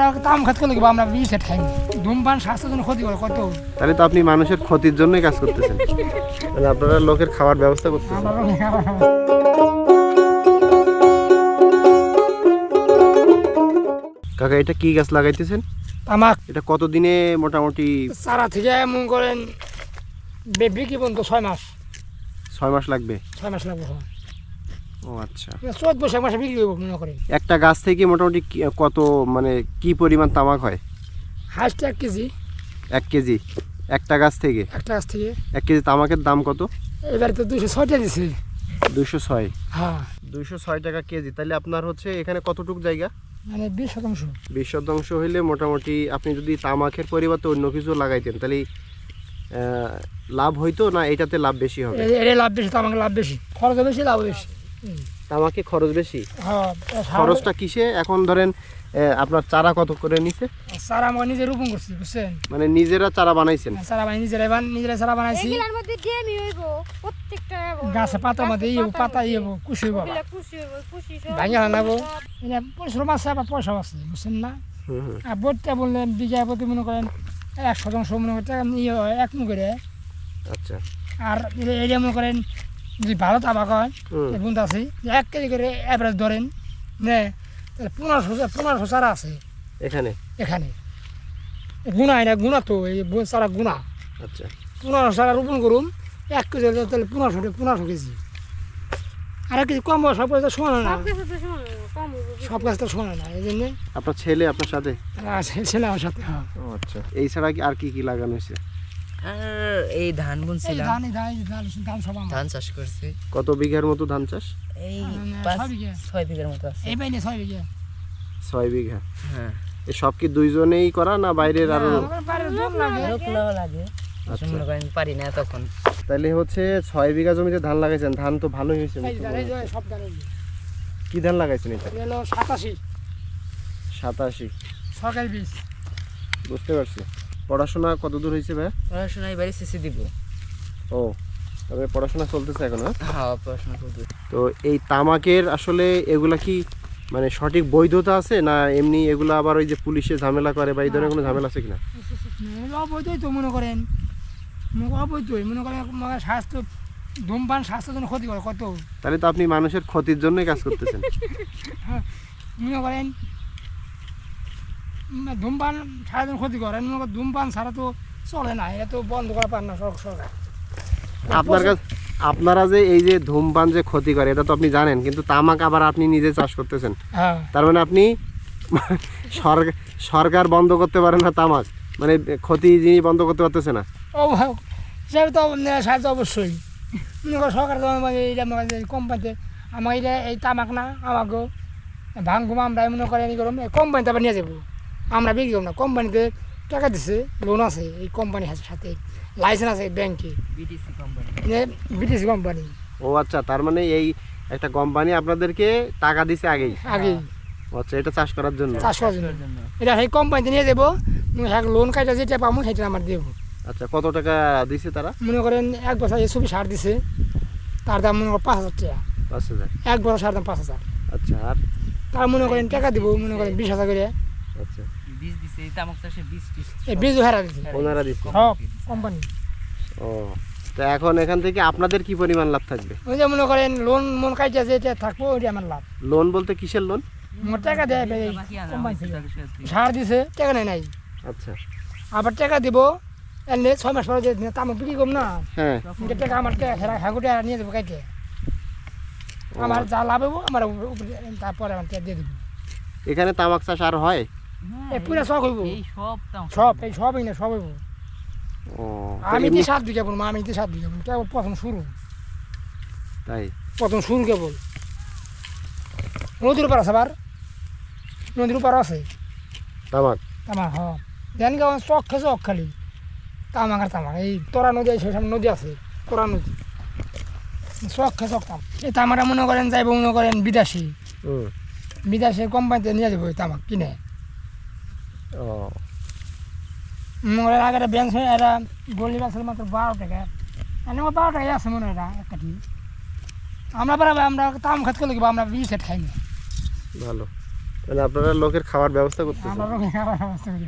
আমরা তাম খাত করলে আমরা বিষ খাই ধূমপান স্বাস্থ্যের জন্য ক্ষতি করে কত? তাহলে তো আপনি মানুষের ক্ষতির জন্যই কাজ করতেছেন। তাহলে আপনারা লোকের খাওয়ার ব্যবস্থা করতেছেন। কাকা এটা কি গাছ লাগাইতেছেন? তামাক। এটা কতদিনে মোটামুটি? চারা থেকে মনে করেন বে- বিক্রি পর্যন্ত ছয় মাস। ছয় মাস লাগবে। ছয় মাস লাগবে হয়। ও আচ্ছা। চোদ্দ বৈশাখ মাসে বিক্রি করব মনে করেন। একটা গাছ থেকে মোটামুটি কি- কত মানে কি পরিমাণ তামাক হয়? হাঁসটা এক কেজি। এক কেজি। একটা গাছ থেকে? একটা গাছ থেকে। এক কেজি তামাকের দাম কত? এবারে তো দুশো ছয়টা দিছে। দুইশো ছয়? হ্যাঁ। দুইশো ছয় টাকা কেজি। তাহলে আপনার হচ্ছে এখানে কতটুকু জায়গা? মানে বিশ শতাংশ। বিশ শতাংশ হইলে মোটামুটি আপনি যদি তামাকের পরিবর্তে অন্য কিছু লাগাইতেন তাহলে আহ, লাভ হইতো না এটাতে লাভ বেশি হবে? এ- এর লাভ বেশি তো আমাকে লাভ বেশি। খরচ বেশি লাভ বেশি। তামাকে খরচ বেশি? হ্যাঁ খরচটা কিসে? এখন ধরেন আপনার চারা কত করে নিছে? চারা আমার নিজে রোপণ করছি বুঝছেন? মানে নিজেরা চারা বানাইছেন? সারা বানাই নিজেরাই বান নিজেরাই সারা বানাইছি। এগুলার মধ্যে ডেমি হইব প্রত্যেকটা গাছে পাতা মধ্যে ইয়ে পাতা ইয়ে কুশি এগুলা খুশি হইব খুশি সব ভাঙা হানাবো এটা পরিশ্রম আছে আবার পয়সাও আছে বুঝছেন না? আর বইটা বললেন বিঘা প্রতি মনে করেন এক শতাংশ মনে করেন টাকা ইয়ে হয় এক মুখে আচ্ছা। আর এটা মনে করেন যদি ভালো তাবাক হয় বুনতে আছে। এক কেজি করে অ্যাভারেজ ধরেন নে তাহলে পনেরোশো পনেরোশো চারা আছে। এখানে? এখানে। গুণা এটা গুণা তো এই চারা গুণা। আচ্ছা। পনেরোশো চারা রোপণ করুন এক কেজি হলে তাহলে পনেরোশো পনেরোশো কেজি। আর এক কেজি কম হয়, সব কাছে না। কিছু তো সমান না, কম সব কাছে তো হয় না এই জন্যে আপনার ছেলে আপনার সাথে? ছেলে আমার সাথে হ্যাঁ। ও আচ্ছা। এই ছাড়া কি আর কি কি লাগানো হয়েছে? আর এই ধান বুনছিলাম। ধান চাষ করছি। কত বিঘার মতো ধান চাষ? এই ছয় বিঘা। ছয় বিঘার মতো আছে। এই বাইনে ছয় বিঘা। ছয় বিঘা? হ্যাঁ। এ সব কি দুইজনেই করা না বাইরের আরও লোক লাগে। আচ্ছা। করেন পারি না তখন তাহলে হচ্ছে ছয় বিঘা জমিতে ধান লাগাইছেন ধান তো ভালোই হয়েছে। কি ধান লাগাইছেন এটা? সাতাশি। সাতাশি। সরকারি বীজ। বুঝতে পারছি। পড়াশোনা কত দূর হয়েছে ভাই? পড়াশোনা এবারে শেষে দিব। ও তবে পড়াশোনা চলতেছে এখন হ্যাঁ? হ্যাঁ পড়াশোনা করতে তো এই তামাকের আসলে এগুলা কি মানে সঠিক বৈধতা আছে না এমনি এগুলা আবার ওই যে পুলিশে ঝামেলা করে বা এই ধরনের কোনো ঝামেলা আছে কিনা? অবৈধই তো মনে করেন। অবৈধই। মনে করেন স্বাস্থ্য ধূমপান স্বাস্থ্যের জন্য ক্ষতি করে কত? তাহলে তো আপনি মানুষের ক্ষতির জন্যই কাজ করতেছেন। মনে করেন ধূমপান সারাদিন ক্ষতি করে ধূমপান ছাড়া তো চলে না এটা তো বন্ধ করা পার না সর- সরকার আপনার কাছে আপনারা যে এই যে ধূমপান যে ক্ষতি করে এটা তো আপনি জানেন কিন্তু তামাক আবার আপনি নিজে চাষ করতেছেন। হ্যাঁ। তার মানে আপনি সরকার বন্ধ করতে পারে না তামাক মানে ক্ষতি যিনি বন্ধ করতে পারতেছে না। ও সে তো সাহায্য অবশ্যই। মনে করো সরকার আমাকে আমাকে কোম্পানিতে আমার এটা এই তামাক না আমাকেও ভাঙ ঘুম আমরা মনে করেন এই করুন কোম্পানিতে আবার নিয়ে যাব। আমরা বিক্রি করব না। কোম্পানিতে টাকা দিছে লোন আছে এই কোম্পানির সাথে লাইসেন্স আছে ব্যাংকে বিটিসি কোম্পানি বিটিসি কোম্পানি ও আচ্ছা তার মানে এই একটা কোম্পানি আপনাদেরকে টাকা দিছে আগেই? আগে ও আচ্ছা এটা চাষ করার জন্য? চাষ করার জন্য। এটা সেই কোম্পানিতে নিয়ে যাব হ্যাঁ লোন কাটা যেটা পাবো সেটা আমার দেবো। আচ্ছা কত টাকা দিছে তারা? মনে করেন এক বছর এই ছবি সার দিছে তার দাম মনে করেন পাঁচ হাজার টাকা। পাঁচ হাজার। এক বছর সার দাম পাঁচ হাজার। আচ্ছা আর? তার মনে করেন টাকা দিব মনে করেন বিশ হাজার করে আচ্ছা বীজ দিছে এই তামাক চাষে বীজ এই বীজ হেরা দিচ্ছে ওনারা দিছে। সব কোম্পানি ও তো এখন এখান থেকে আপনাদের কি পরিমাণ লাভ থাকবে? ওই যে মনে করেন লোন মন কাইটা যেটা থাকব ওইটা আমার লাভ। লোন বলতে কিসের লোন মোট টাকা দেয় সার দিছে টাকা নেই নাই। আচ্ছা। আবার টাকা দিব এনে ছয় মাস পরে যে তামাক বিক্রি করব না। হ্যাঁ। টাকা আমার টাকা হেরা হাগুটা নিয়ে দেবো কাইটে আমার যা লাভ হব আমার উপরে- উপরে তারপরে আমার দিয়ে দেবো। এখানে তামাক চাষ আর হয়? এই পুরা শখ হইব? এই সব এই সব না সব হইব। ও আমি এমনি- তো সাত বিঘা বলব আমি তো সাত বিঘা বলব কেবল প্রথম শুরু। তাই? প্রথম শুরু কেবল। নদীর উপর আছে আবার? নদীর আছে? তামাক? হ। চক খালি। তামাক আর তামাক এই তোরা নদী আছে নদী আছে তোরা নদী। চক খেয়ে চক তামাক। এই তামাকটা মনে করেন যাইব মনে করেন বিদেশি। বিদেশি কোম্পানিতে নিয়ে যাব এই তামাক কিনে। ও। করেন আগে ব্যাংক হয়ে এরা গলি আছে মাত্র বারো টাকা। এনে বারো টাকা আছে মনে হয় এটা এক কাঠি আমরা পারা আমরা তাম খাত করলে আমরা বিশ খাই ভালো। তাহলে আপনারা লোকের খাওয়ার ব্যবস্থা করতে আমরা লোকের খাবার ব্যবস্থা করি।